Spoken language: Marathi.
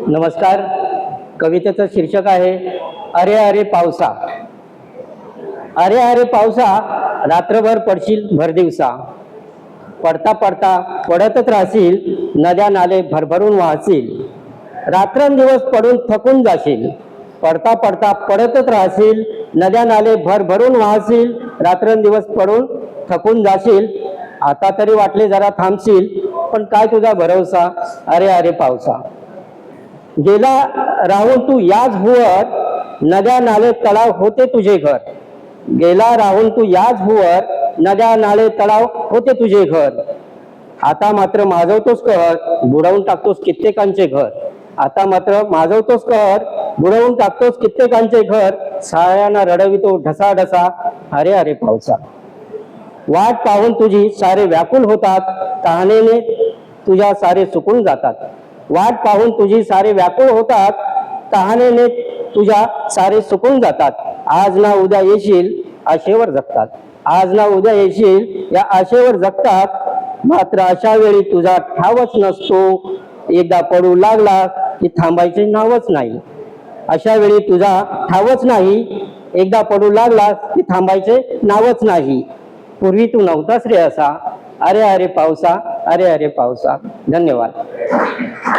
नमस्कार. कवितेचं शीर्षक आहे अरे अरे पावसा. अरे अरे पावसा रात्रभर पडशील भरदिवसा पडता पडता पडतच राहशील नद्या नाले भरभरून वाहशील रात्रंदिवस पडून थकून जाशील. पडता पडता पडतच राहशील नद्या नाले भरभरून वाहशील रात्रंदिवस पडून थकून जाशील. आता तरी वाटले जरा थांबशील पण काय तुझा भरवसा अरे अरे पावसा. गेला राहून तू याच भुवर नद्या नाले तळाव होते तुझे घर. गेला राहून तू याच भुवर नद्या नाले तळाव होते तुझे घर. आता मात्र माजवतोस कहर बुडवून टाकतोस कित्येकांचे घर. आता मात्र माजवतोस कहर बुडवून टाकतोस कित्येकांचे घर. साळ्यांना रडवितो ढसा ढसा अरे अरे पावसा. वाट पाहून तुझी सारे व्याकुल होतात तहानेने तुझ्या सारे सुकून जातात. वाट पाहून तुझी सारे व्याकुळ होतात तहानेने तुझ्या सारे सुकून जातात. आज ना उद्या येशील आशेवर जगतात. आज ना उद्या येशील या आशेवर जगतात. मात्र अशा वेळी तुझा ठावच नसतो. एकदा पडू लागला की थांबायचे नावच नाही. अशा वेळी तुझा ठावच नाही. एकदा पडू लागला की थांबायचे नावच नाही. पूर्वी तू नव्हताच रे असा. अरे अरे पावसा अरे अरे पावसा. धन्यवाद.